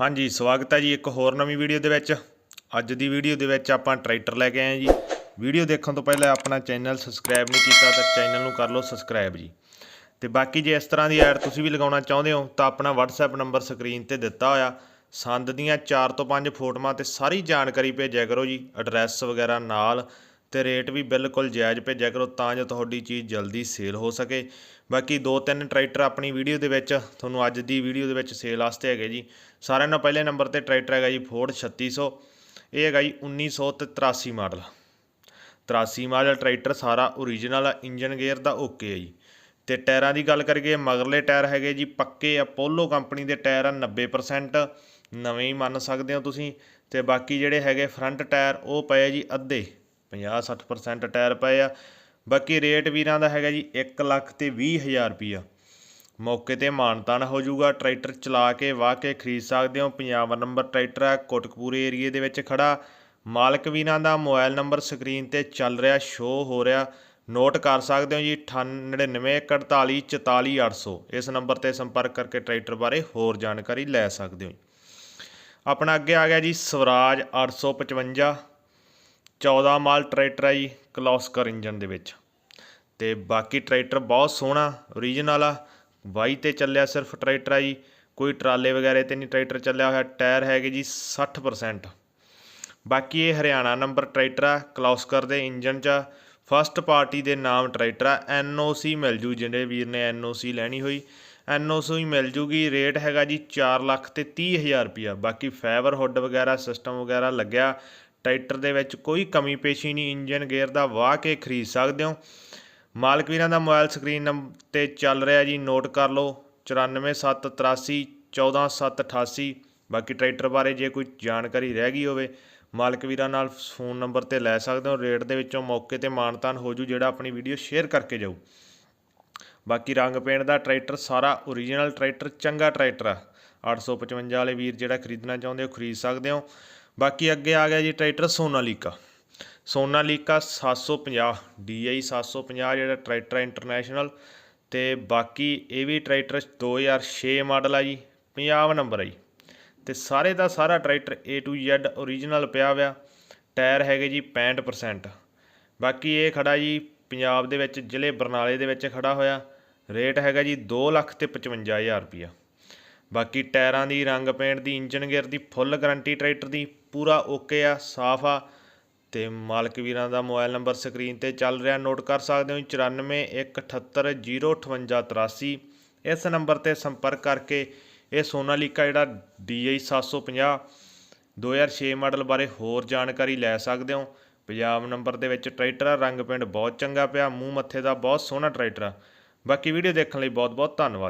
ਹਾਂਜੀ, ਸਵਾਗਤ ਹੈ ਜੀ ਇੱਕ ਹੋਰ ਨਵੀਂ ਵੀਡੀਓ ਦੇ ਵਿੱਚ। ਅੱਜ ਦੀ ਵੀਡੀਓ ਦੇ ਵਿੱਚ ਆਪਾਂ ਟਰੈਕਟਰ ਲੈ ਕੇ ਆਏ ਹਾਂ ਜੀ। ਵੀਡੀਓ ਦੇਖਣ ਤੋਂ ਪਹਿਲਾਂ ਆਪਣਾ ਚੈਨਲ ਸਬਸਕ੍ਰਾਈਬ ਨਹੀਂ ਕੀਤਾ ਤਾਂ ਚੈਨਲ ਨੂੰ ਕਰ ਲਓ ਸਬਸਕ੍ਰਾਈਬ ਜੀ। ਤੇ ਬਾਕੀ ਜੇ ਇਸ ਤਰ੍ਹਾਂ ਦੀ ਐਡ ਤੁਸੀਂ ਵੀ ਲਗਾਉਣਾ ਚਾਹੁੰਦੇ ਹੋ, ਤਾਂ ਆਪਣਾ WhatsApp ਨੰਬਰ ਸਕਰੀਨ ਤੇ ਦਿੱਤਾ ਹੋਇਆ। ਸੰਦ ਦੀਆਂ 4 ਤੋਂ 5 ਫੋਟੋਆਂ ਤੇ ਸਾਰੀ ਜਾਣਕਾਰੀ ਭੇਜਿਆ ਕਰੋ ਜੀ। ਐਡਰੈਸ ਵਗੈਰਾ ਨਾਲ ਤੇ ਰੇਟ ਵੀ ਬਿਲਕੁਲ ਜਾਇਜ਼ ਭੇਜਿਆ ਕਰੋ ਤਾਂ ਜੋ ਤੁਹਾਡੀ ਚੀਜ਼ ਜਲਦੀ ਸੇਲ ਹੋ ਸਕੇ। ਬਾਕੀ ਦੋ ਤਿੰਨ ਟਰੈਕਟਰ ਆਪਣੀ ਵੀਡੀਓ ਦੇ ਵਿੱਚ, ਤੁਹਾਨੂੰ ਅੱਜ ਦੀ ਵੀਡੀਓ ਦੇ ਵਿੱਚ ਸੇਲ ਵਾਸਤੇ ਹੈਗੇ ਜੀ। ਸਾਰਿਆਂ ਨਾਲ ਪਹਿਲੇ ਨੰਬਰ ਤੇ ਟਰੈਕਟਰ ਹੈਗਾ ਜੀ ਫੋਰਡ 3600 ਇਹ ਹੈਗਾ ਜੀ 1983 ਮਾਡਲ। 83 ਮਾਡਲ ਟਰੈਕਟਰ ਸਾਰਾ ਓਰੀਜਨਲ ਆ ਇੰਜਨ ਗੇਅਰ ਦਾ ਓਕੇ ਹੈ ਜੀ। ਤੇ ਟਾਇਰਾਂ ਦੀ ਗੱਲ ਕਰੀਏ, ਮਗਰਲੇ ਟਾਇਰ ਹੈਗੇ ਜੀ ਪੱਕੇ ਅਪੋਲੋ ਕੰਪਨੀ ਦੇ ਟਾਇਰ ਆ 90% ਨਵੇਂ ਹੀ ਮੰਨ ਸਕਦੇ ਹੋ ਤੁਸੀਂ। ਤੇ ਬਾਕੀ ਜਿਹੜੇ ਹੈਗੇ ਫਰੰਟ ਟਾਇਰ, ਉਹ ਪਏ ਜੀ ਅੱਧੇ। 50-60% ਟਾਇਰ ਪਏ ਆ। ਬਾਕੀ ਰੇਟ ਵੀਰਾਂ ਦਾ ਹੈਗਾ ਜੀ 1 ਲੱਖ ਤੇ 20 ਹਜ਼ਾਰ ਰੁਪਈਆ। ਮੌਕੇ ਤੇ ਮਾਨਤਾਨ ਹੋ ਜਾਊਗਾ। ਟਰੈਕਟਰ ਚਲਾ ਕੇ, ਵਾਹ ਕੇ ਖਰੀਦ ਸਕਦੇ ਹੋ। ਪੰਜਾਬ ਨੰਬਰ ਟਰੈਕਟਰ ਹੈ ਕੋਟਕਪੂਰੇ ਏਰੀਏ ਦੇ ਵਿੱਚ ਖੜਾ। ਮਾਲਕ ਵੀਰਾਂ ਦਾ ਮੋਬਾਈਲ ਨੰਬਰ ਸਕਰੀਨ ਤੇ ਚੱਲ ਰਿਹਾ ਸ਼ੋ ਹੋ ਰਿਹਾ। ਨੋਟ ਕਰ ਸਕਦੇ ਹੋ ਜੀ 9814444800 ਇਸ ਨੰਬਰ ਤੇ ਸੰਪਰਕ ਕਰਕੇ ਟਰੈਕਟਰ ਬਾਰੇ ਹੋਰ ਜਾਣਕਾਰੀ ਲੈ ਸਕਦੇ ਹੋ ਆਪਣਾ ਅੱਗੇ ਆ ਗਿਆ ਜੀ, ਸਵਰਾਜ 855 14 ਮਾਲ ਟਰੈਕਟਰ ਆ ਜੀ ਕਲੌਸਕਰ ਇੰਜਨ ਦੇ ਵਿੱਚ। ਤੇ ਬਾਕੀ ਟਰੈਕਟਰ ਬਹੁਤ ਸੋਹਣਾ ਓਰੀਜਨਲ ਆ। ਵਾਈ ਤੇ ਚੱਲਿਆ ਸਿਰਫ ਟਰੈਕਟਰ ਆ ਜੀ, ਕੋਈ ਟਰਾਲੇ ਵਗੈਰੇ ਤੇ ਨਹੀਂ ਟਰੈਕਟਰ ਚੱਲਿਆ ਹੋਇਆ, ਟਾਇਰ ਹੈਗੇ ਜੀ 60% ਬਾਕੀ ਇਹ ਹਰਿਆਣਾ ਨੰਬਰ ਟਰੈਕਟਰ ਆ ਕਲੌਸਕਰ ਦੇ ਇੰਜਨ 'ਚ ਫਸਟ ਪਾਰਟੀ ਦੇ ਨਾਮ ਟਰੈਕਟਰ ਆ ਐਨਓਸੀ ਮਿਲ ਜੂ ਜਿਹੜੇ ਵੀਰ ਨੇ ਐਨਓਸੀ ਲੈਣੀ ਹੋਈ। ਐਨਓਸੀ ਮਿਲ ਜੂਗੀ, ਰੇਟ ਹੈਗਾ ਜੀ 4 ਲੱਖ ਤੇ 30 ਹਜ਼ਾਰ ਰੁਪਿਆ ਬਾਕੀ ਫਾਈਬਰ ਹੁੱਡ ਵਗੈਰਾ ਸਿਸਟਮ ਵਗੈਰਾ ਲੱਗਿਆ। ਟਰੈਕਟਰ ਦੇ ਵਿੱਚ ਕੋਈ ਕਮੀ ਪੇਸ਼ੀ ਨਹੀਂ ਇੰਜਨ ਗੇਅਰ ਦਾ ਵਾਹ ਕੇ ਖਰੀਦ ਸਕਦੇ ਹੋ। ਮਾਲਕ ਵੀਰਾਂ ਦਾ ਮੋਬਾਈਲ ਸਕਰੀਨ ਨੰਬਰ ਤੇ ਚੱਲ ਰਿਹਾ ਜੀ, ਨੋਟ ਕਰ ਲਓ। 94783 14788 ਬਾਕੀ ਟਰੈਕਟਰ ਬਾਰੇ ਜੇ ਕੋਈ ਜਾਣਕਾਰੀ ਰਹਿ ਗਈ ਹੋਵੇ, ਮਾਲਕ ਵੀਰਾਂ ਨਾਲ ਫੋਨ ਨੰਬਰ ਤੇ ਲੈ ਸਕਦੇ ਹੋ। ਰੇਟ ਦੇ ਵਿੱਚੋਂ ਮੌਕੇ ਤੇ ਮਾਨਤਾਨ ਹੋ ਜੂ, ਜਿਹੜਾ ਆਪਣੀ ਵੀਡੀਓ ਸ਼ੇਅਰ ਕਰਕੇ ਜਾਊ। ਬਾਕੀ ਰੰਗ ਪੇਂਟ ਦਾ ਟਰੈਕਟਰ ਸਾਰਾ ਓਰੀਜਨਲ ਟਰੈਕਟਰ, ਚੰਗਾ ਟਰੈਕਟਰ ਆ। 855 ਵਾਲੇ ਵੀਰ ਜਿਹੜਾ ਖਰੀਦਣਾ ਚਾਹੁੰਦੇ ਹੋ, ਖਰੀਦ ਸਕਦੇ ਹੋ। ਬਾਕੀ ਅੱਗੇ ਆ ਗਿਆ ਜੀ ਟਰੈਕਟਰ ਸੋਨਾਲੀਕਾ। ਸੋਨਾਲੀਕਾ 750 DI 750 ਜਿਹੜਾ ਟਰੈਕਟਰ ਇੰਟਰਨੈਸ਼ਨਲ ਤੇ ਬਾਕੀ ਇਹ ਵੀ ਟਰੈਕਟਰ 2006 ਮਾਡਲ ਆ ਜੀ 50 ਨੰਬਰ ਆ ਜੀ। ਤੇ ਸਾਰੇ ਦਾ ਸਾਰਾ tractor A to Z original ਪਿਆ ਹੋਇਆ, ਟਾਇਰ ਹੈਗੇ ਜੀ 65% ਬਾਕੀ ਇਹ ਖੜਾ ਜੀ ਪੰਜਾਬ ਦੇ ਵਿੱਚ, ਜ਼ਿਲ੍ਹੇ ਬਰਨਾਲੇ ਦੇ ਵਿੱਚ ਖੜਾ ਹੋਇਆ, ਰੇਟ ਹੈਗਾ ਜੀ 2 ਲੱਖ ਤੇ 55000 ਰੁਪਿਆ ਬਾਕੀ ਟਾਇਰਾਂ ਦੀ ਰੰਗ ਪੇਂਟ ਦੀ, ਇੰਜਨ ਗੇਅਰ ਦੀ, ਫੁੱਲ ਗਾਰੰਟੀ ਟਰੈਕਟਰ ਦੀ ਪੂਰਾ ਓਕੇ ਆ, ਸਾਫ਼ ਆ। ਤੇ ਮਾਲਕ ਵੀਰਾਂ ਦਾ ਮੋਬਾਈਲ ਨੰਬਰ ਸਕਰੀਨ ਤੇ ਚੱਲ ਰਿਹਾ। ਨੋਟ ਕਰ ਸਕਦੇ ਹੋ 9417805883 ਇਸ ਨੰਬਰ ਤੇ ਸੰਪਰਕ ਕਰਕੇ ਇਹ ਸੋਨਾਲੀਕਾ ਜਿਹੜਾ DI 750 2006 ਮਾਡਲ ਬਾਰੇ ਹੋਰ ਜਾਣਕਾਰੀ ਲੈ ਸਕਦੇ ਹੋ। ਪੰਜਾਬ ਨੰਬਰ ਦੇ ਵਿੱਚ ਟਰੈਕਟਰ ਆ, ਰੰਗ ਪਿੰਡ ਬਹੁਤ ਚੰਗਾ ਪਿਆ, ਮੂੰਹ ਮੱਥੇ ਦਾ ਬਹੁਤ ਸੋਹਣਾ ਟਰੈਕਟਰ ਆ। ਬਾਕੀ ਵੀਡੀਓ ਦੇਖਣ ਲਈ ਬਹੁਤ ਬਹੁਤ ਧੰਨਵਾਦ।